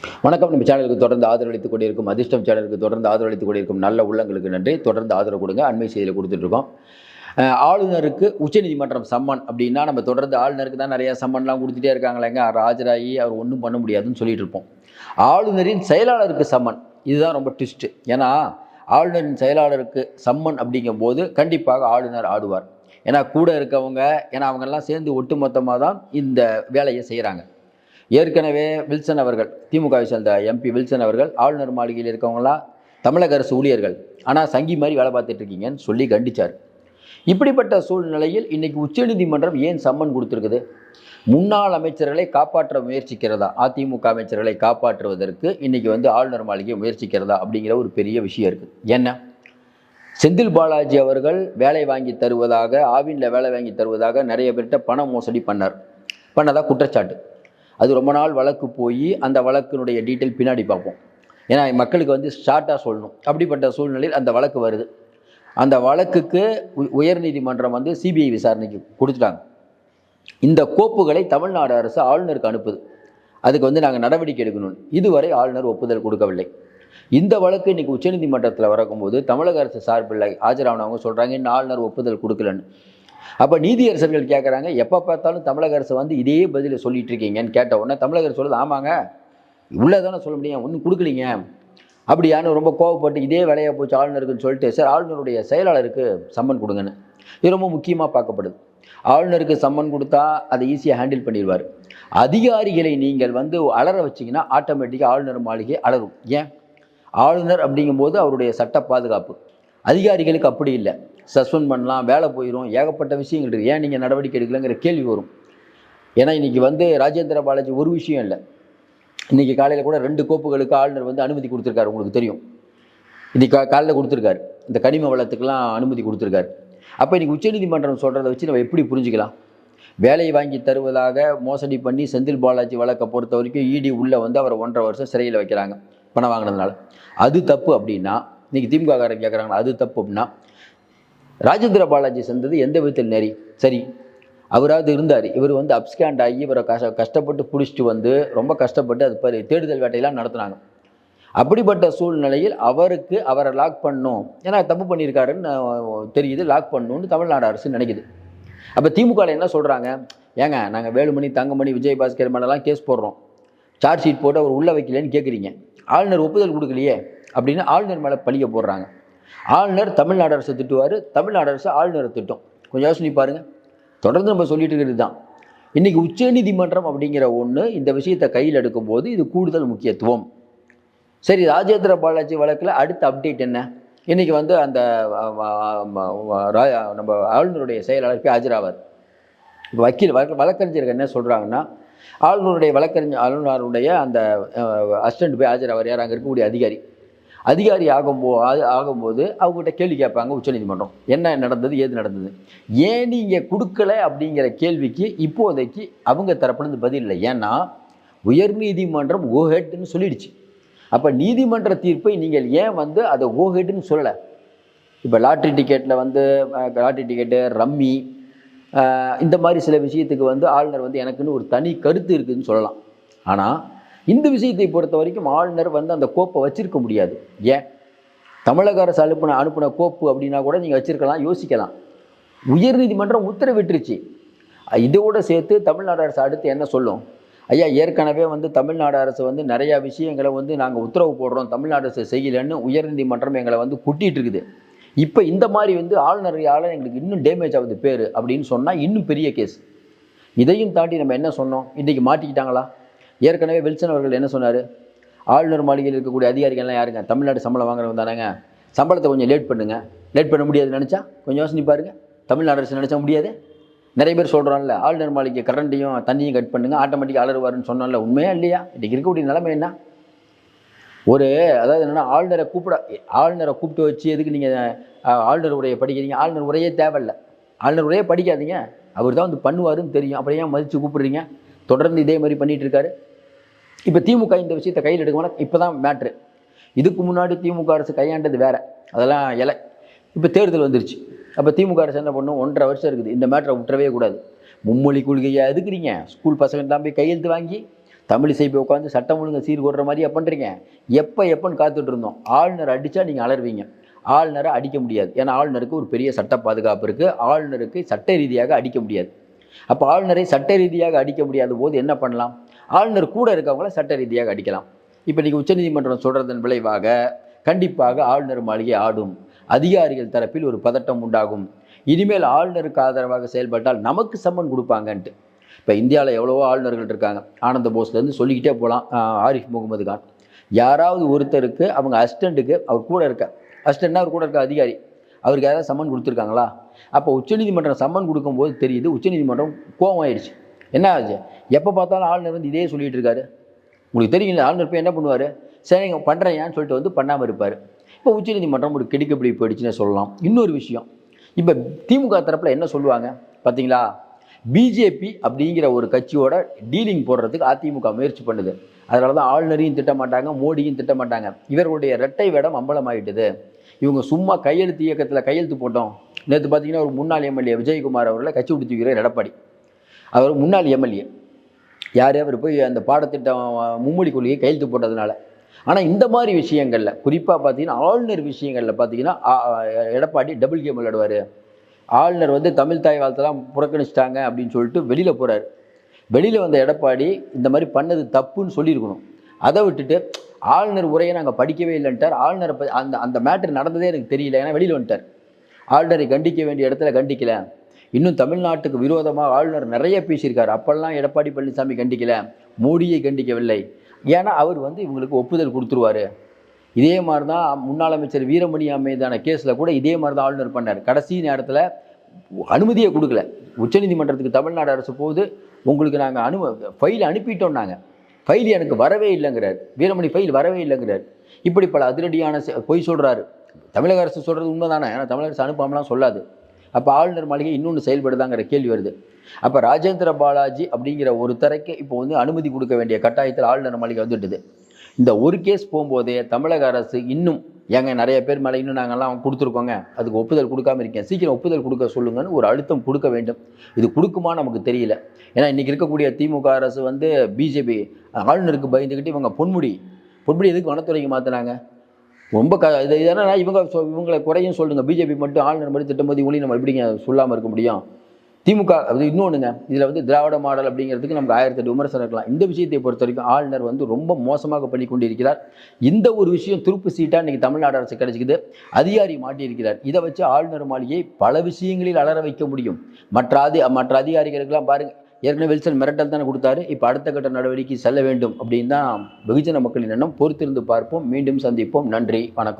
வணக்கம். நம்ம சேனலுக்கு தொடர்ந்து ஆதரவளித்துக் கொண்டிருக்கும் அதிர்ஷ்டம் சேனலுக்கு தொடர்ந்து ஆதரவளித்துக் கொண்டிருக்கும் நல்ல உள்ளங்களுக்கு நன்றி. தொடர்ந்து ஆதரவு கொடுங்க. அண்மை செய்தியில் கொடுத்துட்ருக்கோம் ஆளுநருக்கு உச்சநீதிமன்றம் சம்மன் அப்படின்னா நம்ம தொடர்ந்து ஆளுநருக்கு தான் நிறைய சம்மன்லாம் கொடுத்துட்டே இருக்காங்களேங்க அவர் ஆஜராகி அவர் ஒன்றும் பண்ண முடியாதுன்னு சொல்லிட்டு இருப்போம். ஆளுநரின் செயலாளருக்கு சம்மன். இதுதான் ரொம்ப ட்விஸ்ட்டு ஏன்னா ஆளுநரின் செயலாளருக்கு சம்மன் அப்படிங்கும்போது கண்டிப்பாக ஆளுநர் ஆடுவார். ஏன்னா கூட இருக்கவங்க ஏன்னா அவங்கெல்லாம் சேர்ந்து ஒட்டுமொத்தமாக தான் இந்த வேலையை செய்கிறாங்க ஏற்கனவே வில்சன் அவர்கள் திமுகவை சேர்ந்த எம்பி வில்சன் அவர்கள் ஆளுநர் மாளிகையில் இருக்கவங்களாம் தமிழக அரசு ஊழியர்கள். ஆனால் சங்கி மாதிரி வேலை பார்த்துட்டு இருக்கீங்கன்னு சொல்லி கண்டிச்சார். இப்படிப்பட்ட சூழ்நிலையில் இன்னைக்கு உச்சநீதிமன்றம் ஏன் சம்மன் கொடுத்துருக்குது? முன்னாள் அமைச்சர்களை காப்பாற்ற முயற்சிக்கிறதா? அதிமுக அமைச்சர்களை காப்பாற்றுவதற்கு இன்னைக்கு வந்து ஆளுநர் மாளிகை முயற்சிக்கிறதா? அப்படிங்கிற ஒரு பெரிய விஷயம் இருக்குது என்ன? செந்தில் பாலாஜி அவர்கள் வேலை வாங்கி தருவதாக ஆவினில் வேலை வாங்கி தருவதாக நிறைய பேர்கிட்ட பண மோசடி பண்ணார். பண்ணதா குற்றச்சாட்டு. அது ரொம்ப நாள் வழக்கு போய் அந்த வழக்கினுடைய டீட்டெயில் பின்னாடி பார்ப்போம். ஏன்னா மக்களுக்கு வந்து ஷார்ட்டாக சொல்லணும். அப்படிப்பட்ட சூழ்நிலையில் அந்த வழக்கு வருது. அந்த வழக்குக்கு உயர்நீதிமன்றம் வந்து சிபிஐ விசாரணைக்கு கொடுத்துட்டாங்க. இந்த கோப்புகளை தமிழ்நாடு அரசு ஆளுநருக்கு அனுப்புது. அதுக்கு வந்து நாங்கள் நடவடிக்கை எடுக்கணும் இதுவரை ஆளுநர் ஒப்புதல் கொடுக்கவில்லை. இந்த வழக்கு இன்றைக்கி உச்சநீதிமன்றத்தில் வரக்கும்போது தமிழக அரசு சார்பில் ஆஜரானவங்க சொல்கிறாங்க இன்னும் ஆளுநர் ஒப்புதல் கொடுக்கலன்னு. அப்போ நீதியரசர்கள் கேட்குறாங்க எப்போ பார்த்தாலும் தமிழக அரசு வந்து இதே பதிலை சொல்லிட்டு இருக்கீங்கன்னு கேட்ட உடனே தமிழக அரசு சொல்லுது ஆமாங்க உள்ளே தானே சொல்ல முடியும் ஒன்றும் கொடுக்கலீங்க. அப்படியானு ரொம்ப கோவப்பட்டு இதே வேலையாக போச்சு ஆளுநருக்குன்னு சொல்லிட்டு சார் ஆளுநருடைய செயலாளருக்கு சம்மன் கொடுங்கன்னு. இது ரொம்ப முக்கியமாக பார்க்கப்படுது. ஆளுநருக்கு சம்மன் கொடுத்தா அதை ஈஸியாக ஹேண்டில் பண்ணிடுவார். அதிகாரிகளை நீங்கள் வந்து அலற வச்சிங்கன்னா ஆட்டோமேட்டிக்காக ஆளுநர் மாளிகை அலரும் ஏன்? ஆளுநர் அப்படிங்கும்போது அவருடைய சட்ட பாதுகாப்பு. அதிகாரிகளுக்கு அப்படி இல்லை. சஸ்பெண்ட் பண்ணலாம் வேலை போயிடும் ஏகப்பட்ட விஷயங்கள் இருக்குது ஏன் நீங்கள் நடவடிக்கை எடுக்கலைங்கிற கேள்வி வரும். ஏன்னா இன்றைக்கி வந்து ராஜேந்திர பாலாஜி ஒரு விஷயம் இல்லை. இன்றைக்கி காலையில் கூட ரெண்டு கோப்புகளுக்கு ஆளுநர் வந்து அனுமதி கொடுத்துருக்காரு உங்களுக்கு தெரியும். இன்றைக்கி கா காலையில் கொடுத்துருக்காரு. இந்த கனிம வளத்துக்கெல்லாம் அனுமதி கொடுத்துருக்காரு. அப்போ இன்றைக்கி உச்சநீதிமன்றம் சொல்கிறத வச்சு நம்ம எப்படி புரிஞ்சுக்கலாம்? வேலையை வாங்கி தருவதாக மோசடி பண்ணி செந்தில் பாலாஜி வழக்கை பொறுத்த வரைக்கும் இடி உள்ளே வந்து அவரை ஒன்றரை வருஷம் சிறையில் வைக்கிறாங்க பணம் வாங்கினதுனால. அது தப்பு அப்படின்னா இன்றைக்கி திமுககாரர் கேட்குறாங்களா அது தப்பு அப்படின்னா ராஜேந்திர பாலாஜி சந்தது எந்த விதத்தில் நெறி. சரி அவராவது இருந்தார். இவர் வந்து அப்ஸ்கேண்ட் ஆகி இவரை கஷ்ட கஷ்டப்பட்டு பிடிச்சிட்டு வந்து ரொம்ப கஷ்டப்பட்டு அது பாரு தேடுதல் வேட்டையெல்லாம் நடத்துனாங்க. அப்படிப்பட்ட சூழ்நிலையில் அவருக்கு அவரை லாக் பண்ணும் ஏன்னா தப்பு பண்ணியிருக்காருன்னு தெரியுது. லாக் பண்ணணும்னு தமிழ்நாடு அரசு நினைக்குது. அப்போ திமுகவில் என்ன சொல்கிறாங்க ஏங்க நாங்கள் வேலுமணி தங்கமணி விஜயபாஸ்கர் மேலெல்லாம் கேஸ் போடுறோம். சார்ஜ் ஷீட் போட்டு அவர் உள்ளே வைக்கலன்னு கேட்குறீங்க ஆளுநர் ஒப்புதல் கொடுக்கலையே. அப்படின்னு ஆளுநர் மேலே பழிய போடுறாங்க. ஆளுநர் தமிழ்நாடு அரசை திட்டுவார் தமிழ்நாடு அரசு ஆளுநரை திட்டும். கொஞ்சம் யோசனை பாருங்கள் தொடர்ந்து நம்ம சொல்லிட்டு இருக்கிறது தான் இன்றைக்கி உச்சநீதிமன்றம் அப்படிங்கிற ஒன்று இந்த விஷயத்தை கையில் எடுக்கும்போது இது கூடுதல் முக்கியத்துவம். சரி ராஜேந்திர பாலாஜி வழக்கில் அடுத்த அப்டேட் என்ன? இன்றைக்கி வந்து அந்த நம்ம ஆளுநருடைய செயலாளர் ஆஜராவார். வக்கீல் வழக்கு வழக்கறிஞர்கள் என்ன சொல்கிறாங்கன்னா ஆளுநருடைய வழக்கறிஞர் ஆளுநருடைய அந்த அசிஸ்டண்ட் போய் ஆஜராவார். யார்? அங்கே இருக்கக்கூடிய அதிகாரி. அதிகாரி ஆகும்போ ஆகும்போது அவங்ககிட்ட கேள்வி கேட்பாங்க உச்சநீதிமன்றம் என்ன நடந்தது ஏது நடந்தது? ஏன் நீங்கள் கொடுக்கல அப்படிங்கிற கேள்விக்கு இப்போதைக்கு அவங்க தரப்புலேருந்து பதில் இல்லை. ஏன்னா உயர்நீதிமன்றம் ஓஹெட்னு சொல்லிடுச்சு. அப்போ நீதிமன்ற தீர்ப்பை நீங்கள் ஏன் வந்து அதை ஓஹெட்னு சொல்லலை? இப்போ லாட்ரி டிக்கெட்டில் வந்து லாட்ரி டிக்கெட்டு ரம்மி இந்த மாதிரி சில விஷயத்துக்கு வந்து ஆளுநர் வந்து எனக்குன்னு ஒரு தனி கருத்து இருக்குதுன்னு சொல்லலாம். ஆனால் இந்த விஷயத்தை பொறுத்த வரைக்கும் ஆளுநர் வந்து அந்த கோப்பை வச்சிருக்க முடியாது. ஏன்? தமிழக அரசு அனுப்பின அனுப்பின கோப்பு அப்படின்னா கூட நீங்கள் வச்சிருக்கலாம் யோசிக்கலாம். உயர்நீதிமன்றம் உத்தரவிட்டுருச்சு. இதோடு இதோட சேர்த்து தமிழ்நாடு அரசு அடுத்து என்ன சொல்லும்? ஐயா ஏற்கனவே வந்து தமிழ்நாடு அரசு வந்து நிறையா விஷயங்களை வந்து நாங்கள் உத்தரவு போடுறோம் தமிழ்நாடு அரசு செய்யலைன்னு உயர்நீதிமன்றம் எங்களை வந்து குட்டிகிட்டு இருக்குது இப்போ இந்த மாதிரி வந்து ஆளுநரையால் எங்களுக்கு இன்னும் டேமேஜ் ஆகுது பேர் அப்படின்னு சொன்னால் இன்னும் பெரிய கேஸ். இதையும் தாண்டி நம்ம என்ன சொன்னோம்? இன்றைக்கி மாட்டிக்கிட்டாங்களா? ஏற்கனவே வில்சன் அவர்கள் என்ன சொன்னார்? ஆளுநர் மாளிகையில் இருக்கக்கூடிய அதிகாரிகள்லாம் யாருங்க? தமிழ்நாடு சம்பளம் வாங்குறவங்க தானேங்க. சம்பளத்தை கொஞ்சம் லேட் பண்ணுங்க. லேட் பண்ண முடியாதுன்னு நினச்சா கொஞ்சம் யோசனை பாருங்க. தமிழ்நாடு அரசு நினச்சா முடியாது. நிறைய பேர் சொல்கிறான்ல ஆளுநர் மாளிகை கரண்ட்டையும் தண்ணியும் கட் பண்ணுங்க ஆட்டோமேட்டிக்காக அலறுவாருன்னு சொன்னால உண்மையா இல்லையா? இன்றைக்கி இருக்கக்கூடிய நிலைமை என்ன? ஒரு அதாவது என்னென்னா ஆளுநரை கூப்பிட ஆளுநரை கூப்பிட்டு வச்சு எதுக்கு நீங்கள் ஆளுநர் உரையை படிக்கிறீங்க? ஆளுநர் உரையே தேவையில்ல. ஆளுநர் உரையே படிக்காதீங்க. அவர் தான் வந்து பண்ணுவாருன்னு தெரியும். அப்படியே ஏன் மதித்து கூப்பிடுறீங்க? தொடர்ந்து இதே மாதிரி பண்ணிகிட்டு இருக்காரு. இப்போ திமுக இந்த விஷயத்தை கையில் எடுக்கணும் இப்போ தான் மேட்ரு இதுக்கு முன்னாடி திமுக அரசு கையாண்டது வேற. அதெல்லாம் இலை. இப்போ தேர்தல் வந்துருச்சு. அப்போ திமுக அரசு என்ன பண்ணும்? ஒன்றரை வருஷம் இருக்குது. இந்த மேட்டரை விட்டுறவே கூடாது. மும்மொழி கொள்கையை எதுக்குறீங்க? ஸ்கூல் பசங்க தான் போய் கையெழுத்து வாங்கி தமிழிசை போய் உட்காந்து சட்டம் ஒழுங்கு சீர்கூடுற மாதிரியா பண்ணுறீங்க எப்போ எப்போன்னு காத்துட்டு இருந்தோம். ஆளுநர் அடித்தா நீங்கள் அலறுவீங்க. ஆளுநரை அடிக்க முடியாது. ஏன்னா ஆளுநருக்கு ஒரு பெரிய சட்ட பாதுகாப்பு இருக்குது ஆளுநருக்கு சட்ட ரீதியாக அடிக்க முடியாது. அப்போ ஆளுநரை சட்ட ரீதியாக அடிக்க முடியாத போது என்ன பண்ணலாம்? ஆளுநர் கூட இருக்கவங்கள சட்ட ரீதியாக அடிக்கலாம். இப்போ நீங்கள் உச்சநீதிமன்றம் சொல்கிறதன் விளைவாக கண்டிப்பாக ஆளுநர் மாளிகை ஆடும். அதிகாரிகள் தரப்பில் ஒரு பதட்டம் உண்டாகும். இனிமேல் ஆளுநருக்கு ஆதரவாக செயல்பட்டால் நமக்கு சம்மன் கொடுப்பாங்கன்ட்டு. இப்போ இந்தியாவில் எவ்வளவோ ஆளுநர்கள் இருக்காங்க. ஆனந்த போஸ்லேருந்து சொல்லிக்கிட்டே போகலாம் ஆரிஃப் முகமது கான். யாராவது ஒருத்தருக்கு அவங்க அசிஸ்டண்ட்டுக்கு அவர் கூட இருக்க. அசிஸ்டண்ட்னா அவர் கூட இருக்க அதிகாரி. அவருக்கு யாராவது சம்மன் கொடுத்துருக்காங்களா? அப்போ உச்சநீதிமன்றம் சம்மன் கொடுக்கும்போது தெரியுது. உச்சநீதிமன்றம் கோவம் ஆயிடுச்சு. என்ன ஆச்சு? எப்போ பார்த்தாலும் ஆளுநர் வந்து இதே சொல்லிட்டு இருக்காரு. உங்களுக்கு தெரியும் ஆளுநர் போய் என்ன பண்ணுவார்? சரிங்க பண்ணுறேன் சொல்லிட்டு வந்து பண்ணாமல் இருப்பார். இப்போ உச்சநீதிமன்றம் ஒரு கெடுக்கப்பிடி போயிடுச்சுன்னு சொல்லலாம். இன்னொரு விஷயம். இப்போ திமுக தரப்பில் என்ன சொல்லுவாங்க? பார்த்தீங்களா பிஜேபி அப்படிங்கிற ஒரு கட்சியோட டீலிங் போடுறதுக்கு அதிமுக முயற்சி பண்ணுது. அதனால தான் ஆளுநரையும் திட்ட மாட்டாங்க மோடியும் திட்ட மாட்டாங்க. இவர்களுடைய இரட்டை வேடம் அம்பலமாயிட்டுது. இவங்க சும்மா கையெழுத்து இயக்கத்தில் கையெழுத்து போட்டோம். நேற்று பார்த்தீங்கன்னா ஒரு முன்னாள் எம்எல்ஏ விஜயகுமார் அவர்களை கட்சி விட்டு எடப்பாடி அவர் முன்னாள் எம்எல்ஏ. யார்? அவர் போய் அந்த பாடத்திட்டம் மும்மொழி கொள்கையை கையெழுத்து போட்டதுனால. ஆனால் இந்த மாதிரி விஷயங்களில் குறிப்பாக பார்த்தீங்கன்னா ஆளுநர் விஷயங்களில் பார்த்தீங்கன்னா எடப்பாடி டபுள் கேம் விளையாடுவார் ஆளுநர் வந்து தமிழ் தாய் வாழ்த்தெல்லாம் புறக்கணிச்சிட்டாங்க அப்படின்னு சொல்லிட்டு வெளியில் போகிறாரு வெளியில் வந்த எடப்பாடி இந்த மாதிரி பண்ணது தப்புன்னு சொல்லியிருக்கணும். அதை விட்டுட்டு ஆளுநர் உரையை நாங்கள் படிக்கவே இல்லைன்ட்டார். ஆளுநரை அந்த அந்த மேட்ரு நடந்ததே எனக்கு தெரியல ஏன்னா வெளியில் வந்துட்டார். ஆளுநரை கண்டிக்க வேண்டிய இடத்துல கண்டிக்கலை. இன்னும் தமிழ்நாட்டுக்கு விரோதமாக ஆளுநர் நிறைய பேசியிருக்கார். அப்பெல்லாம் எடப்பாடி பழனிசாமி கண்டிக்கல மோடியை கண்டிக்கவில்லை. ஏன்னா அவர் வந்து இவங்களுக்கு ஒப்புதல் கொடுத்துருவாரு. இதே மாதிரி தான் முன்னாள் அமைச்சர் வீரமணி மீதான கேஸில் கூட இதே மாதிரி தான் ஆளுநர் பண்ணார். கடைசி நேரத்தில் அனுமதியை கொடுக்கல. உச்சநீதிமன்றத்துக்கு தமிழ்நாடு அரசு போது உங்களுக்கு நாங்கள் அனு ஃபைல் அனுப்பிட்டோம் நாங்கள் ஃபைல் எனக்கு வரவே இல்லைங்கிறார். வீரமணி ஃபைல் வரவே இல்லைங்கிறார். இப்படி பல அதிரடியான பொய் சொல்கிறாரு தமிழக அரசு சொல்கிறது உண்மைதானே? ஏன்னா தமிழக அரசு அனுப்பாமலாம் சொல்லாது. அப்போ ஆளுநர் மாளிகை இன்னொன்று செயல்படுதாங்கிற கேள்வி வருது. அப்போ ராஜேந்திர பாலாஜி அப்படிங்கிற ஒரு தரைக்கு இப்போ வந்து அனுமதி கொடுக்க வேண்டிய கட்டாயத்தில் ஆளுநர் மாளிகை வந்துட்டுது. இந்த ஒரு கேஸ் போகும்போதே தமிழக அரசு இன்னும் ஏங்க நிறைய பேர் மேலே இன்னும் நாங்கள்லாம் கொடுத்துருக்கோங்க. அதுக்கு ஒப்புதல் கொடுக்காம இருக்கேன். சீக்கிரம் ஒப்புதல் கொடுக்க சொல்லுங்கன்னு ஒரு அழுத்தம் கொடுக்க வேண்டும். இது கொடுக்குமா நமக்கு தெரியல. ஏன்னா இன்றைக்கி இருக்கக்கூடிய திமுக அரசு வந்து பிஜேபி ஆளுநருக்கு பயந்துக்கிட்டு இவங்க பொன்முடி பொன்முடி எதுக்கு வனத்துறைக்கு மாற்றினாங்க ரொம்ப க இது இதனால் இவங்க சொ- இவங்களை குறையும் சொல்லுங்க. பிஜேபி மட்டும் ஆளுநர் மட்டும் திட்டம்போது இவங்களையும் நம்ம எப்படிங்க சொல்லாமல் இருக்க முடியும்? திமுக அது இன்னொன்றுங்க இதில் வந்து திராவிட மாடல் அப்படிங்கிறதுக்கு நமக்கு ஆயிரத்தி எட்டு விமர்சனம் இருக்கலாம். இந்த விஷயத்தை பொறுத்த வரைக்கும் ஆளுநர் வந்து ரொம்ப மோசமாக பண்ணி கொண்டிருக்கிறார். இந்த ஒரு விஷயம் துருப்பு சீட்டாக இன்றைக்கி தமிழ்நாடு அரசு கிடைச்சிக்குது. அதிகாரி மாட்டியிருக்கிறார். இதை வச்சு ஆளுநர் மாளிகையை பல விஷயங்களில் அலற வைக்க முடியும். மற்ற அதி மற்ற அதிகாரிகளுக்கெல்லாம் பாருங்கள் ஏற்கனவே வில்சன் மிரட்டல் தானே கொடுத்தாரு. இப்போ அடுத்த கட்ட நடவடிக்கை செல்ல வேண்டும் அப்படின்னு தான் வெகுஜன மக்களின் எண்ணம். பொறுத்திருந்து பார்ப்போம். மீண்டும் சந்திப்போம். நன்றி. வணக்கம்.